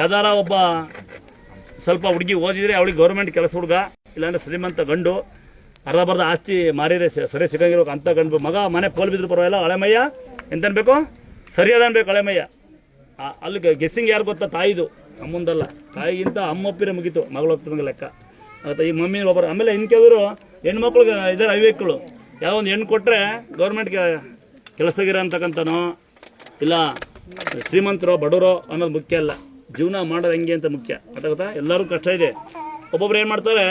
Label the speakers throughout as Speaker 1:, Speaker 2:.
Speaker 1: ಯಾವ್ದಾರ ಒಬ್ಬ ಸ್ವಲ್ಪ ಹುಡುಗಿ ಓದಿದ್ರೆ ಅವಳಿಗೆ ಗೌರ್ಮೆಂಟ್ ಕೆಲಸ ಹುಡುಗ, ಇಲ್ಲಾಂದ್ರೆ ಶ್ರೀಮಂತ ಗಂಡು, ಅರ್ಧ ಬರ್ಧ ಆಸ್ತಿ ಮಾರಿದ್ರೆ ಸರಿ ಸಿಗಂಗಿರೋ ಅಂತ ಗಂಡು ಮಗ, ಮನೆ ಪೋಲ್ ಬಿದ್ರು ಪರವಾಗಿಲ್ಲ, ಹಳೆಮಯ್ಯ, ಎಂತನ್ಬೇಕು? ಸರಿಯಾದ ಅನ್ಬೇಕು ಹಳೆಮಯ್ಯ. ಅಲ್ಲಿ ಗೆಸ್ಸಿಂಗ್ ಯಾರು ಗೊತ್ತಾ? ತಾಯಿದು, ಅಮ್ಮಂದಲ್ಲ. ತಾಯಿಗಿಂತ ಅಮ್ಮಪ್ಪಿರೇ ಮುಗೀತು, ಮಗಳು ಹೋಗ್ತಿದಂಗೆ ಲೆಕ್ಕ. ಆಯ್ತಾ ಈ ಮಮ್ಮಿ ಒಬ್ಬರು, ಆಮೇಲೆ ಇನ್ ಕೆಲವರು ಹೆಣ್ಮಕ್ಳಿಗೆ ಇದಾರೆ ಅವಿವೇಕಗಳು. ಯಾವ ಒಂದು ಹೆಣ್ಣು ಕೊಟ್ಟರೆ ಗೌರ್ಮೆಂಟ್ಗೆ ಕೆಲಸಗಿರ ಅಂತಕ್ಕಂಥನೋ, ಇಲ್ಲ ಶ್ರೀಮಂತರೋ, ಬಡವರೋ ಅನ್ನೋದು ಮುಖ್ಯ ಅಲ್ಲ. ಜೀವನ ಮಾಡೋದು ಹೆಂಗೆ ಅಂತ ಮುಖ್ಯ. ಗೊತ್ತಾ? ಎಲ್ಲರೂ ಕಷ್ಟ ಇದೆ. ಒಬ್ಬೊಬ್ರು ಏನು ಮಾಡ್ತಾರೆ,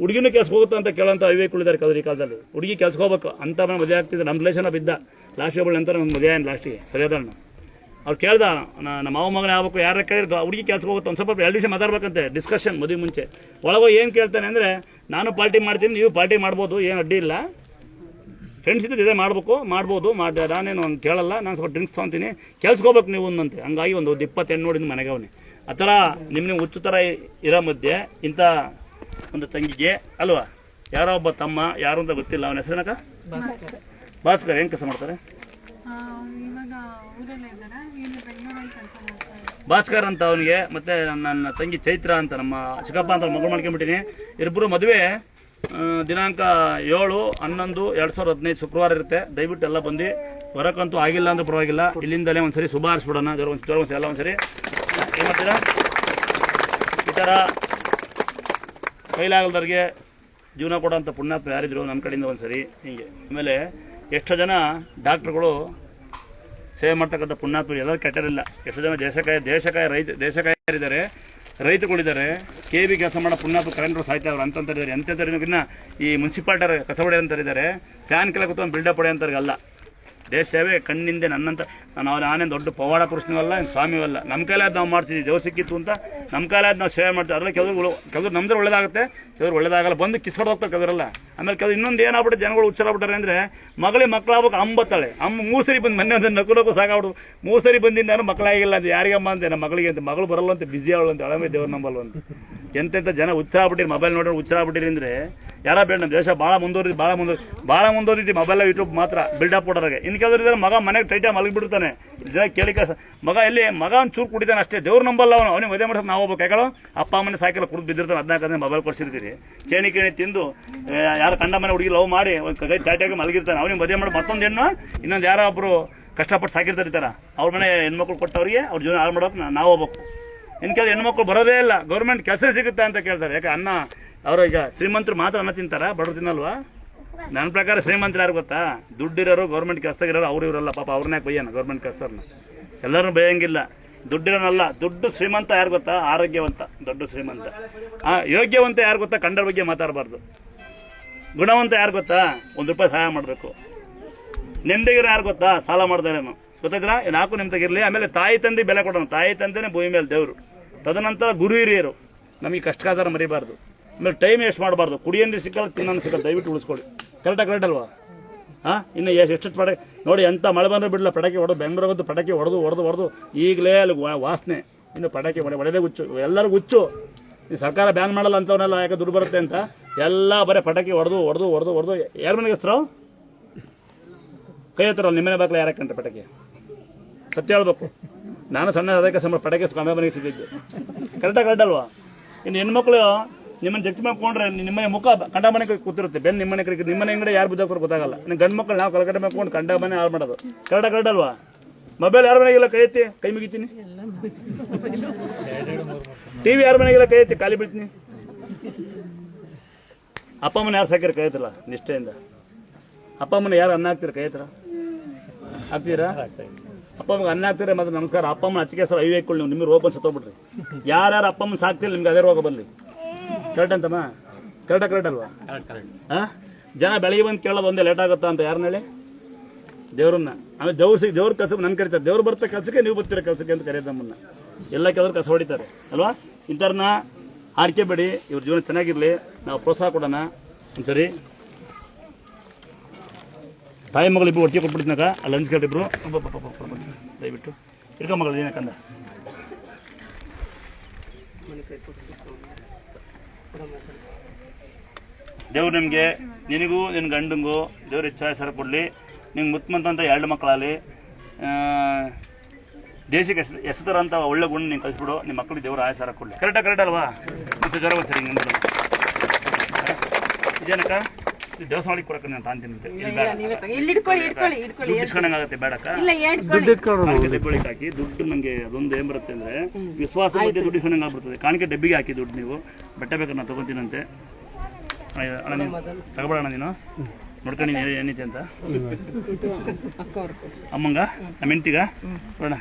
Speaker 1: ಹುಡುಗಿನೂ ಕೆಲಸ ಹೋಗುತ್ತೆ ಅಂತ ಕೇಳೋಂಥ ಅವಿವೇಕಗಳಿದ್ದಾರೆ ಉಳಿದಾರೆ ಕಾಲದಲ್ಲಿ. ಹುಡುಗಿ ಕೆಲ್ಸಕ್ಕೆ ಹೋಗ್ಬೇಕು, ಅಂತ ಮದುವೆ ಆಗ್ತಿದ್ದೆ ನಮ್ಮ ರಿಲೇಷನ್ ಬಿದ್ದ. ಲಾಸ್ಟ್ ಒಬ್ಬಳು ಅಂತ ಒಂದು ಮದುವೆ ಆಯ್ತು ಲಾಸ್ಟಿಗೆ ಸರಿಯಾದ ಅವ್ರು ಕೇಳ್ದ ನಮ್ಮ ಮಾವ ಮಗನ ಆಗ್ಬೇಕು, ಯಾರ ಕೇಳಿದ್ರು ಹುಡುಗಿ ಕೆಲಸ ಹೋಗುತ್ತೆ, ಒಂದು ಸ್ವಲ್ಪ ಎರಡು ದಿವಸ ಮಾತಾಡ್ಬೇಕಂತೆ ಡಿಸ್ಕಷನ್ ಮದುವೆ ಮುಂಚೆ. ಒಳಗೆ ಏನು ಕೇಳ್ತಾನೆ ಅಂದರೆ, ನಾನು ಪಾರ್ಟಿ ಮಾಡ್ತೀನಿ, ನೀವು ಪಾರ್ಟಿ ಮಾಡ್ಬೋದು, ಏನು ಅಡ್ಡಿ ಇಲ್ಲ. ಫ್ರೆಂಡ್ಸ್ ಇದ್ದರೆ ಇದೇ ಮಾಡಬೇಕು ಮಾಡ್ಬೋದು ಮಾಡಿದೆ ನಾನೇನು ಒಂದು ಕೇಳಲ್ಲ ನಾನು ಸ್ವಲ್ಪ ಡ್ರಿಂಕ್ಸ್ ತೊಗೊತೀನಿ. ಹೋಗ್ಬೇಕು ನೀವು ಒಂದಂತೆ. ಹಂಗಾಗಿ ಒಂದು ಒಂದು ಇಪ್ಪತ್ತೆಂಟು ನೋಡಿದ ಮನೆಗೆ ಅವನೇ ಆ ಥರ ನಿಮ್ಮ ನಿಮ್ಮ ಹುಚ್ಚು ಥರ ಇರೋ ಮಧ್ಯೆ ಇಂಥ ಒಂದು ತಂಗಿಗೆ ಅಲ್ವಾ? ಯಾರೋ ಒಬ್ಬ ತಮ್ಮ ಯಾರು ಅಂತ ಗೊತ್ತಿಲ್ಲ ಅವನ ಹೆಸರೇನಕ ಭಾಸ್ಕರ್. ಏನು ಕೆಲಸ ಮಾಡ್ತಾರೆ? ಭಾಸ್ಕರ್ ಅಂತ ಅವನಿಗೆ ಮತ್ತೆ ನನ್ನ ತಂಗಿ ಚೈತ್ರ ಅಂತ ನಮ್ಮ ಚಿಕ್ಕಪ್ಪ ಅಂತ ಮಗಳು ಮಾಡ್ಕೊಂಡ್ಬಿಟ್ಟಿನಿ. ಇಬ್ಬರು ಮದುವೆ ದಿನಾಂಕ ಏಳು, ಹನ್ನೊಂದು, ಎರಡು ಸಾವಿರದ ಹದಿನೈದು ಶುಕ್ರವಾರ ಇರುತ್ತೆ. ದಯವಿಟ್ಟು ಎಲ್ಲ ಬಂದು ಬರೋಕ್ಕಂತೂ ಆಗಿಲ್ಲ ಅಂದ್ರೆ ಪರವಾಗಿಲ್ಲ. ಇಲ್ಲಿಂದಲೇ ಒಂದ್ಸರಿ ಶುಭ ಹಾರಿಸ್ಬಿಡೋಣ ಜೋರ ಒಂದು ಎಲ್ಲ ಒಂದ್ಸರಿ. ಏನು ಮಾಡ್ತೀರಾ ಈ ಥರ ಕೈಲಾಗಲ್ದವ್ರಿಗೆ ಜೀವನ ಕೊಡೋಂಥ ಪುಣ್ಯಾತ್ಮ ಯಾರಿದ್ರು ನಮ್ಮ ಕಡೆಯಿಂದ ಒಂದ್ಸರಿ ಹಿಂಗೆ. ಆಮೇಲೆ ಎಷ್ಟೋ ಜನ ಡಾಕ್ಟ್ರುಗಳು ಸೇವೆ ಮಾಡ್ತಕ್ಕಂಥ ಪುಣ್ಯಾತ್ಮರು ಎಲ್ಲರೂ ಕೆಟ್ಟರಿಲ್ಲ. ಎಷ್ಟೋ ಜನ ದೇಶಕಾಯ ದೇಶಕಾಯ ರೈತ ದೇಶಕಾಯರಿದ್ದಾರೆ ರೈತರುಗಳಿದ್ದಾರೆ ಕೆ ಬಿ ಕೆಲಸ ಮಾಡೋ ಪುಣ್ಯಾಪ ಕರೆಂಟ್ರು ಸಾಯ್ತಾವ್ರು ಅಂತಂತಾರೆ ಇನ್ನ ಈ ಮುನ್ಸಿಪಾಲ್ಟರ್ ಕಸ ಹೊಡೆ ಅಂತಾರಿದ್ದಾರೆ ಫ್ಯಾನ್ ಕೆಲ ಕೂತ್ಕೊಂಡು ಬಿಲ್ಡಪ್ ಹೊಡೆ ಅಂತಾರೆ ಅಲ್ಲ. ದೇಶ ಸೇವೆ ಕಣ್ಣಿಂದೆ ನನ್ನಂತ ನಾನು ನಾನೇ ದೊಡ್ಡ ಪವಾಡ ಪುರುಷನವಲ್ಲ ಅಲ್ಲ ನಮ್ಮ ಕೈಲಾದ ನಾವು ಮಾಡ್ತಿದ್ವಿ. ದೇವ್ ಸಿಕ್ಕಿತ್ತು ಅಂತ. ನಮ್ಮ ಕೈಲಾದ ನಾವು ಸೇವೆ ಮಾಡ್ತೀವಿ ಅದರಲ್ಲಿ ಕೆಲವರು ಕೆಲವ್ರು ನಮ್ದ್ರೆ ಒಳ್ಳೇದಾಗುತ್ತೆ. ಕೆಲವ್ರು ಒಳ್ಳೇದಾಗಲ್ಲ. ಬಂದು ಕಿಸ್ಕೊಂಡು ಹೋಗ್ತಾರೆ ಕೆಲವರೆಲ್ಲ. ಆಮೇಲೆ ಕೆಲವು ಇನ್ನೊಂದು ಏನಾಗ್ಬಿಟ್ಟು ಜನಗಳು ಹುಚ್ಚಾಗ್ಬಿಟ್ಟಾರೆ ಅಂದರೆ ಮಗಳಿಗೆ ಮಕ್ಕಳಾಗ್ಬೇಕು ಅಂಬತ್ತಾಳೆ. ಅಮ್ಮ ಮೂರು ಸರಿ ಬಂದು ಮೊನ್ನೆ ಒಂದು ನಕ್ಕು ನಕ್ಕು ಸಾಕಾಗ್ಬಿಡು ಮೂರು ಸರಿ ಬಂದಿಂದ ನಾನು ಮಕ್ಕಳಾಗಿಲ್ಲ ಅಂತ, ಯಾರಿಗಮ್ಮ ಅಂತೆ, ನಮ್ಮ ಮಗಳಿಗೆ ಅಂತ, ಮಗಳು ಬರಲ್ಲ ಅಂತ ಬಿಸಿ ಅವಳು ಅಂತ ಅಳಮೆ ದೇವ್ರ ನಂಬಲ್ಲ ಅಂತ. ಎಂತೆಂಥ ಜನ ಹುಚ್ಚಾಗ್ಬಿಟ್ಟಿರಿ ಮೊಬೈಲ್ ನೋಡೋರು ಬಿಟ್ಟಿರಿ ಅಂದರೆ, ಯಾರ ಬೇಡ ನಮ್ಮ ದೇಶ ಭಾಳ ಮುಂದುವರಿದು ಭಾಳ ಮುಂದುವರಿ ಭಾಳ ಮುಂದುವರಿತಿ ಮೊಬೈಲ್ ಯೂಟ್ಯೂಬ್ ಮಾತ್ರ ಬಿಲ್ಡಪ್ ಕೊಡೋರಿಗೆ. ಇನ್ನು ಕೆಲವರು ಇದ್ದಾರೆ, ಮಗ ಮನೆಗೆ ಟೈಟಾಗಿ ಮಲಗಿಬಿಡ್ತಾನೆ. ಜನ ಕೇಳಿ ಕೆಲಸ ಮಗ ಎಲ್ಲಿ, ಮಗ ಒಂದು ಚೂರು ಕುಡಿತಾನೆ ಅಷ್ಟೇ, ದೇವ್ರು ನಂಬಲ್ಲ ಅವನು, ಅವನಿಗೆ ಮದುವೆ ಮಾಡೋದು ನಾವು ಹೋಗ್ಬೇಕು. ಯಾಕೋ, ಅಪ್ಪ ಅಮ್ಮನ ಸಾಕಿಲ್ಲ ಕುಡಿದು ಬಿದ್ದಿರ್ತಾನೆ, ಹದಿನಾಲ್ಕು ಹದಿನೈದು ಮೊಬೈಲ್ ಕೊಡಿಸಿರ್ತೀರಿ. ಚೇಣಿ ಕೇಣಿ ತಿಂದು ಯಾರು ಕಂಡ ಮನೆ ಹುಡುಗಿ ಲವ್ ಮಾಡಿ ಕೈ ಟೈಟಾಗಿ ಮಲಗಿರ್ತಾನೆ, ಅವನಿಗೆ ಮದುವೆ ಮಾಡಿ ಮತ್ತೊಂದು ಹೆಣ್ಣು, ಇನ್ನೊಂದು ಯಾರೋ ಒಬ್ಬರು ಕಷ್ಟಪಟ್ಟು ಸಾಕಿರ್ತಾರೆ ಈ ಅವ್ರ ಮನೆ ಹೆಣ್ಮಕ್ಳು ಕೊಟ್ಟವ್ರಿಗೆ, ಅವ್ರ ಜೀವನ ಹಾಳು ಮಾಡೋಕೆ ನಾವು ಹೋಗ್ಬೇಕು. ಇನ್ನು ಕೆಲವು ಹೆಣ್ಮಕ್ಳು ಬರೋದೇ ಇಲ್ಲ ಗೌರ್ಮೆಂಟ್ ಕೆಲಸ ಸಿಗುತ್ತೆ ಅಂತ ಕೇಳ್ತಾರೆ. ಯಾಕೆ ಅನ್ನ, ಅವರು ಈಗ ಶ್ರೀಮಂತರು ಮಾತ್ರ ಅನ್ನ ತಿಂತಾರ? ಬಡವ್ರು ತಿನ್ನಲ್ವಾ? ನನ್ನ ಪ್ರಕಾರ ಶ್ರೀಮಂತ ಯಾರು ಗೊತ್ತಾ? ದುಡ್ಡಿರೋರು ಗೌರ್ಮೆಂಟ್ ಕೆಲಸದಾಗಿರೋರು ಅವ್ರು ಇವರಲ್ಲ ಪಾಪ ಅವ್ರನ್ನೇ ಬೈಯೋಣ ಗೌರ್ಮೆಂಟ್ ಕೆಲಸದವ್ರನ್ನ. ಎಲ್ಲರೂ ಬೈಯಂಗಿಲ್ಲ. ದುಡ್ಡಿರೋನಲ್ಲ, ದುಡ್ಡು ಶ್ರೀಮಂತ ಯಾರು ಗೊತ್ತಾ? ಆರೋಗ್ಯವಂತ, ದೊಡ್ಡ ಶ್ರೀಮಂತ. ಆ, ಯೋಗ್ಯವಂತ ಯಾರು ಗೊತ್ತಾ? ಕಂಡರ ಬಗ್ಗೆ ಮಾತಾಡಬಾರ್ದು. ಗುಣವಂತ ಯಾರು ಗೊತ್ತಾ? ಒಂದು ರೂಪಾಯಿ ಸಹಾಯ ಮಾಡಬೇಕು. ನೆಮ್ಮದಿಗಿರೋ ಯಾರು ಗೊತ್ತಾ? ಸಾಲ ಮಾಡ್ದಾರೇನು ಗೊತ್ತಾಯ್ತಾ ನಾಲ್ಕು ನಿಮ್ದಾಗಿರಲಿ ಆಮೇಲೆ ತಾಯಿ ತಂದೆ ಬೆಲೆ ಕೊಡೋಣ. ತಾಯಿ ತಂದೆನೇ ಭೂಮಿ ಮೇಲೆ ದೇವರು. ತದನಂತರ ಗುರು ಹಿರಿಯರು. ನಮಗೆ ಕಷ್ಟಕಾದಾರ ಮರಿಬಾರ್ದು. ಆಮೇಲೆ ಟೈಮ್ ವೇಸ್ಟ್ ಮಾಡಬಾರ್ದು. ಕುಡಿಯಂದ್ರೆ ಸಿಕ್ಕಲ್ಲ ತಿನ್ನೋನು ಸಿಕ್ಕಲ್ಲ. ದಯವಿಟ್ಟು ಉಳಿಸ್ಕೊಳ್ಳಿ. ಕರೆಕ್ಟಾಗಿ ಕರೆಕ್ಟ್ ಅಲ್ವಾ? ಹಾಂ? ಇನ್ನು ಎಷ್ಟು ಪಟಾಕಿ ನೋಡಿ ಎಂಥ ಮಳೆ ಬಂದ್ರೆ ಬಿಡಲ್ಲ ಪಟಾಕಿ ಹೊಡೆದು, ಬೆಂಗಳೂರಿಗೆ ಪಟಾಕಿ ಹೊಡೆದು ಹೊಡೆದು ಹೊಡೆದು, ಈಗಲೇ ಅಲ್ಲಿ ವಾಸನೆ. ಇನ್ನು ಪಟಾಕಿ ಹೊಡೆ ಹೊಡೆದೇ ಹುಚ್ಚು. ಎಲ್ಲರಿಗೂ ಹುಚ್ಚು. ಸರ್ಕಾರ ಬ್ಯಾನ್ ಮಾಡಲ್ಲ ಅಂತವನ್ನೆಲ್ಲ ಯಾಕೆ ದುಡ್ಡು ಬರುತ್ತೆ ಅಂತ? ಎಲ್ಲ ಬರೀ ಪಟಾಕಿ ಹೊಡೆದು ಹೊಡೆದು ಹೊಡೆದು ಹೊಡೆದು. ಯಾರ ಮನೆಗೆ ಹೆಸರು? ಕೈ ಹತ್ತಿರಲ್ಲ ನಿಮ್ಮನೆ ಬಾಕ್ಲ ಕಂಡ್ರೆ ಪಟಾಕಿ? ಸತ್ಯ ಹೇಳ್ಬೇಕು. ನಾನು ಸಣ್ಣ ಅದಕ್ಕೆ ಸಮ ಪಟಾಕಿ ಮನೆಗೆ ಸಿದ್ದಿದ್ದು ಕರೆಕ್ಟಾಗಿ ಕರೆಕ್ಟ್ ಅಲ್ವಾ? ಇನ್ನು ಹೆಣ್ಮಕ್ಳು ನಿಮ್ಮನ್ನ ಜಗ್ತಿ ಮಾಡ್ಕೊಂಡ್ರೆ ನಿಮ್ಮ ಮುಖ ಕಂಡ ಮನೆ ಕೂತಿರುತ್ತೆ. ಬೆನ್ ನಿಮ್ಮನೆ ಕಡೆ ನಿಮ್ಮನೆ ಅಂಗಡಿ ಯಾರು ಬಿದ್ದೋಕ್ರು ಗೊತ್ತಾಗಲ್ಲ. ನಿನ್ನ ಗಂಡ ಮಕ್ಕಳು ನಾವು ಕಲ್ಕಡೆ ಮಾಡ್ಕೊಂಡು ಕಂಡ ಮನೆ ಹಾಳು ಮಾಡೋದು. ಕರಡ ಅಲ್ವಾ? ಮೊಬೈಲ್ ಯಾರ ಮನೆಗೆಲ್ಲ ಕೈ ಎತ್ತಿ? ಕೈ ಮುಗಿತೀನಿ. ಟಿವಿ ಯಾರ ಮನೆಗೆಲ್ಲ ಕೈ ಎತ್ತಿ? ಖಾಲಿ ಬಿಡ್ತೀನಿ ಅಪ್ಪ ಅಮ್ಮನ ಯಾರು ಸಾಕಿರ ಕೈ ನಿಷ್ಠೆಯಿಂದ. ಅಪ್ಪ ಅಮ್ಮನ ಯಾರು ಅನ್ನ ಹಾಕ್ತೀರ ಕೈ ಹತ್ರ ಹಾಕ್ತೀರಾ? ಅಪ್ಪ ಅಮ್ಮಗೆ ಅನ್ನ ಹಾಕ್ತೀರ ಮತ್ತೆ ನಮಸ್ಕಾರ. ಅಪ್ಪ ಅಮ್ಮನ ಹಚ್ಚಿಗೆ ಸರ್ ಐವೇ ನೀವು ರೋಗ ಬಂದು ಸತ್ತೋಗ್ಬಿಟ್ರಿ. ಯಾರ್ಯಾರು ಅಪ್ಪ ಅಮ್ಮನ ಸಾಕ್ತಿಲ್ಲ, ನಿಮ್ಗೆ ಅದೇ ರೋಗ ಬರಲಿ. ಕರೆಕ್ಟ್ ಅಂತಮ್ಮ? ಕರೆಕ್ಟಾ ಕರೆಕ್ಟ್ ಅಲ್ವಾ? ಹಾಂ ಜನ ಬೆಳಗ್ಗೆ ಬಂದು ಕೇಳೋದು ಒಂದೇ ಲೇಟ್ ಆಗುತ್ತಾ ಅಂತ ಯಾರನ್ನ ಹೇಳಿ? ದೇವ್ರನ್ನ. ಆಮೇಲೆ ದೇವ್ರ ಸಿಗ ದೇವ್ರ ಕೆಲಸಕ್ಕೆ ನನ್ನ ಕರೀತಾರೆ. ದೇವ್ರು ಬರ್ತಾ ಕೆಲಸಕ್ಕೆ ನೀವು ಬರ್ತೀರ ಕೆಲಸಕ್ಕೆ ಅಂತ ಕರೆಯೋದು ನಮ್ಮನ್ನ. ಎಲ್ಲ ಕೆಲವರು ಕಸ ಹೊಡಿತಾರೆ. ಅಲ್ವಾ? ಇಂಥವ್ರನ್ನ ಆರ್ಕೆಬೇಡಿ ಇವ್ರ ಜೀವನ ಚೆನ್ನಾಗಿರಲಿ, ನಾವು ಪ್ರೋತ್ಸಾಹ ಕೊಡೋಣ. ಒಂದ್ಸರಿ. ತಾಯಿ ಇಬ್ಬರು ಒಟ್ಟಿಗೆ ಕೊಟ್ಬಿಡ್ತೀನಾಗ ಅಲ್ಲಿ ಹಂಚ್ಕೊಂಡಿಬ್ರು ದಯವಿಟ್ಟು. ಇರ್ಕೊ ಮಗಳು ಏನಕ್ಕಂದ ದೇವ್ರು ನಿಮಗೆ, ನಿನಗೂ ನಿನ್ನ ಗಂಡಂಗೂ ದೇವ್ರ ಇಚ್ಛಾ ಸರ ಕೊಡಲಿ. ನಿಂಗೆ ಮುತ್ಮಂತ ಎರಡು ಮಕ್ಕಳಾಗಲಿ. ದೇಶಕ್ಕೆ ಎಸ್ ಹೆಸರಂತ ಒಳ್ಳೆ ಗುಣ ನೀವು ಕಲಿಸ್ಬಿಡು ನಿಮ್ಮ ಮಕ್ಕಳಿಗೆ ದೇವರ ಆಯಸಾರ ಕೊಡಲಿ. ಕರೆಕ್ಟಾಗಿ ಕರೆಕ್ಟ್ ಅಲ್ವಾ? ಮತ್ತೆ ಜ್ವರ ಬರ್ತಾರೆ ಸರಿ ಹಿಂಗೆ ಇದೇನಕ್ಕ? ಇದು ದೇವಸ್ಥಾನಕ್ಕೆ ಕೊಡಕ ನಾನು ತಾಂತೀನಿ ಅಂತ. ಇಲ್ಲಿ ಬೇಡ.
Speaker 2: ಇಲ್ಲಿ ಇಟ್ಕೊಳ್ಳಿ ಇಟ್ಕೊಳ್ಳಿ ಇಟ್ಕೊಳ್ಳಿ
Speaker 1: ದುಡ್ಡು ಇಸ್ಕೊಂಡಂಗಾಗತ್ತೆ ಬೇಡಕ್ಕ
Speaker 2: ಇಲ್ಲ
Speaker 1: ಕಾಣಿಕೆ ಹಾಕಿ ದುಡ್ಡು ನಂಗೆ ಅದೊಂದು ಏನ್ ಬರುತ್ತೆ ಅಂದ್ರೆ ವಿಶ್ವಾಸ ಮಧ್ಯೆ ದುಡ್ಡು ಇಸ್ಕೊಂಡಂಗೆ ಆಗ್ಬಿಡ್ತದೆ. ಕಾಣಿಕೆ ಡಬ್ಬಿಗೆ ಹಾಕಿ ದುಡ್ಡು ನೀವು. ಬಟ್ಟೆ ಬೇಕಾದ್ರೆ ನಾನು ತಗೊಂತೀನಂತೆ ಅಯ್ಯ, ಅಣ್ಣ ನೀನು ತಗೋಬೇಡ ಅಣ್ಣ ನೀನು. ನೋಡ್ಕೊಂಡು ನೀನು ಏನೈತೆ ಅಂತ. ಅಮ್ಮಂಗ? ನಮ್ಮ ಹೆಂಡ್ತಿಗ?
Speaker 3: ಅವಾಗ